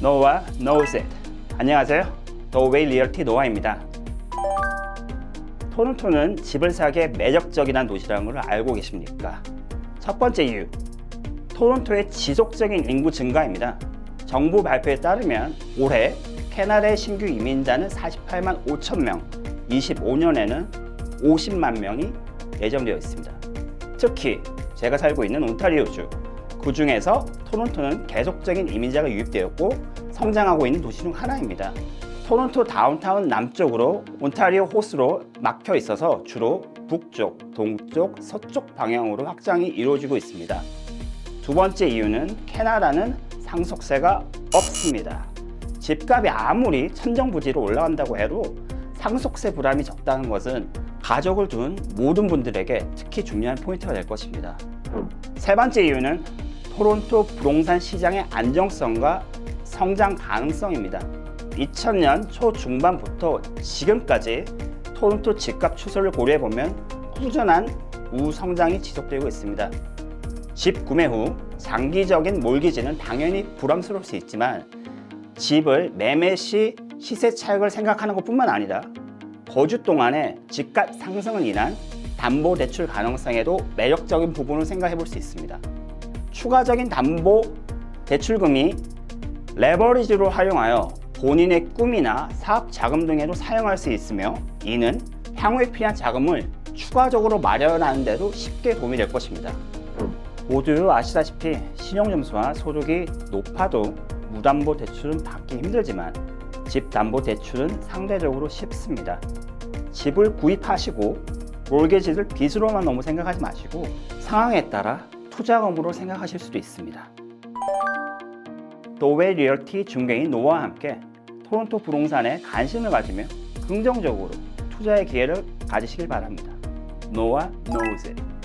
knows it. 안녕하세요. 더웨이 리얼티 노아입니다. 토론토는 집을 사기에 매력적이란 도시라는 걸 알고 계십니까? 첫 번째 이유. 토론토의 지속적인 인구 증가입니다. 정부 발표에 따르면 올해 캐나다의 신규 이민자는 48만 5천 명, 25년에는 50만 명이 예정되어 있습니다. 특히 제가 살고 있는 온타리오주, 그 중에서 토론토는 계속적인 이민자가 유입되었고 성장하고 있는 도시 중 하나입니다. 토론토 다운타운 남쪽으로 온타리오 호수로 막혀 있어서 주로 북쪽, 동쪽, 서쪽 방향으로 확장이 이루어지고 있습니다. 두 번째 이유는 캐나다는 상속세가 없습니다. 집값이 아무리 천정부지로 올라간다고 해도 상속세 부담이 적다는 것은 가족을 둔 모든 분들에게 특히 중요한 포인트가 될 것입니다. 세 번째 이유는 토론토 부동산 시장의 안정성과 성장 가능성입니다. 2000년 초중반부터 지금까지 토론토 집값 추세를 고려해 보면 꾸준한 우성장이 지속되고 있습니다. 집 구매 후 장기적인 몰기지는 당연히 부담스러울 수 있지만 집을 매매 시 시세 차익을 생각하는 것뿐만 아니라 거주 동안의 집값 상승을 인한 담보 대출 가능성에도 매력적인 부분을 생각해 볼 수 있습니다. 추가적인 담보 대출금이 레버리지로 활용하여 본인의 꿈이나 사업 자금 등에도 사용할 수 있으며 이는 향후에 필요한 자금을 추가적으로 마련하는 데도 쉽게 도움이 될 것입니다. 모두 아시다시피 신용점수와 소득이 높아도 무담보 대출은 받기 힘들지만 집담보 대출은 상대적으로 쉽습니다. 집을 구입하시고 몰개지를 빚으로만 너무 생각하지 마시고 상황에 따라 투자금으로 생각하실 수도 있습니다. 노웨 리얼티 중개인 노아와 함께 토론토 부동산에 관심을 가지며 긍정적으로 투자의 기회를 가지시길 바랍니다. knows it.